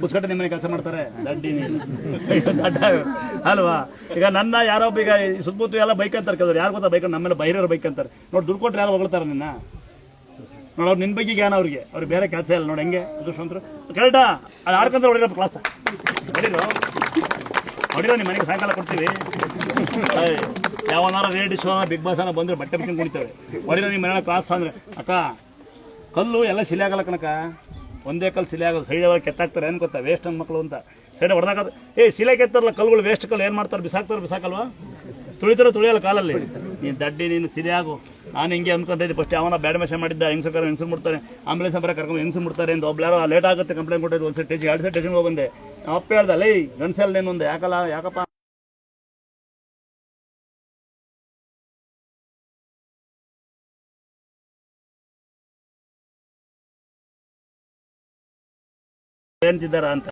Speaker 1: ಪುಸ್ತಕ ನಿಮ್ಮನೆ ಕೆಲಸ ಮಾಡ್ತಾರೆ. ದಡ್ಡಿ ಅಲ್ವಾ? ಈಗ ನನ್ನ ಯಾರೋ ಒಬ್ಬ ಈಗ ಸುತ್ತಮುತ್ತ ಎಲ್ಲ ಬೈಕ್ ಅಂತ ಕೆಲವ್ರು. ಯಾರು ಗೊತ್ತಾ ಬೈಕ್ ನಮ್ಮೆಲ್ಲ ಬೈರವ್ರು ಬೈಕ್ ಅಂತಾರೆ. ನೋಡಿ ದುಡ್ಡು ಕೊಟ್ಟರೆ ಯಾರು ಹೊಗಳ್ತಾರೆ ನಿನ್ನ? ನೋಡಿ ಅವ್ರು ನಿನ್ನ ಬಗ್ಗೆ ಜ್ಞಾನ ಅವ್ರಿಗೆ. ಅವ್ರಿಗೆ ಬೇರೆ ಕೆಲಸ ಇಲ್ಲ. ನೋಡಿ ಹೆಂಗೆ? ಅದೃಷ್ಟವಂತರು. ಕರೆಕ್ಟಾ? ಅದು ಆಡ್ಕೊಂತಾರೆ ಹೊಡಿರೋ ಕ್ಲಾಸ್ ಹೊಡಿರೋ? ಹೊಡಿರೋ ನಿಮ್ಮ ಮನೆಗೆ ಸಾಯಂಕಾಲ ಕೊಡ್ತೀವಿ. ಯಾವನಾರ ರೇಡಿ ಶೋ ಬಿಗ್ ಬಾಸ್ ಅನ್ನ ಬಂದ್ರೆ ಬಟ್ಟೆ ಬಿಟ್ಟು ಕುಣಿತವೆ. ಹೊಡಿರೋ ನಿಮ್ಮ ಮನೆಯ ಕ್ಲಾಸ್ ಅಂದ್ರೆ, ಅಕ್ಕ, ಕಲ್ಲು ಎಲ್ಲ ಸಿಲೆ ಆಗಲ್ಲ ಕಣಕ ಒಂದೇ ಕಲ್ಲು ಸಿಲೆ ಆಗೋದು ಸೈಡ್ ಅವಾಗ ಕೆತ್ತಾಕ್ತಾರೆ, ಏನು ಗೊತ್ತಾ? ವೇಸ್ಟ್ ಮಕ್ಕಳು ಅಂತ. ಸೈಡ್ ಹೊಡೆದಾಗ ಏ, ಸಿಲೆ ಕೆತ್ತಾರಲ್ಲ ಕಲ್ಲುಗಳು ವೇಸ್ಟ್. ಕಲ್ಲು ಏನು ಮಾಡ್ತಾರೆ? ಬಿಸಾಕ್ತಾರೆ, ಬಿಸಾಕಲ್ವಾ? ತುಳಿತಾರೆ, ತುಳಿಯಲ್ಲ ಕಾಲಲ್ಲಿ. ನೀನು ದಡ್ಡಿ, ನೀನು ಸಿಲೆ ಆಗು. ನಾನು ಹಿಂಗೆ ಅನ್ಕೊಂತ ಇದ್ದೆ. ಫಸ್ಟ್ ಅವನ ಬ್ಯಾಡ್ ಮೆಸೇಜ್ ಮಾಡಿದ್ದ ಹೆಂಗ್ಸು ಹೆಂಗ್ಸು ಮುಡ್ತಾರೆ ಆಂಬುಲೆನ್ಸ್ ಬರ ಕರ್ಕೊಂಡು ಹೆಂಗ್ಸು ಮುಡ್ತಾರೆ ಅಂತ ಒಬ್ಬ ಯಾರೋ ಲೇಟ್ ಆಗುತ್ತೆ ಕಂಪ್ಲೇಂಟ್ ಕೊಟ್ಟಿದ್ದು ಒಂದು ಸರಿ ಟೇಜ್ ಎರಡು ಸೆಟ್ ಟೇಜಿಗೆ ಹೋಗಿ ಬಂದೆ. ನಮ್ಮ ಅಪ್ಪ ಹೇಳ್ದ, ಲೈ, ಗಂಡಸಲ್ಲಿ ಒಂದು ಯಾಕಲ್ಲ, ಯಾಕಪ್ಪ? ಅಂತಿದ್ದಾರ ಅಂತ.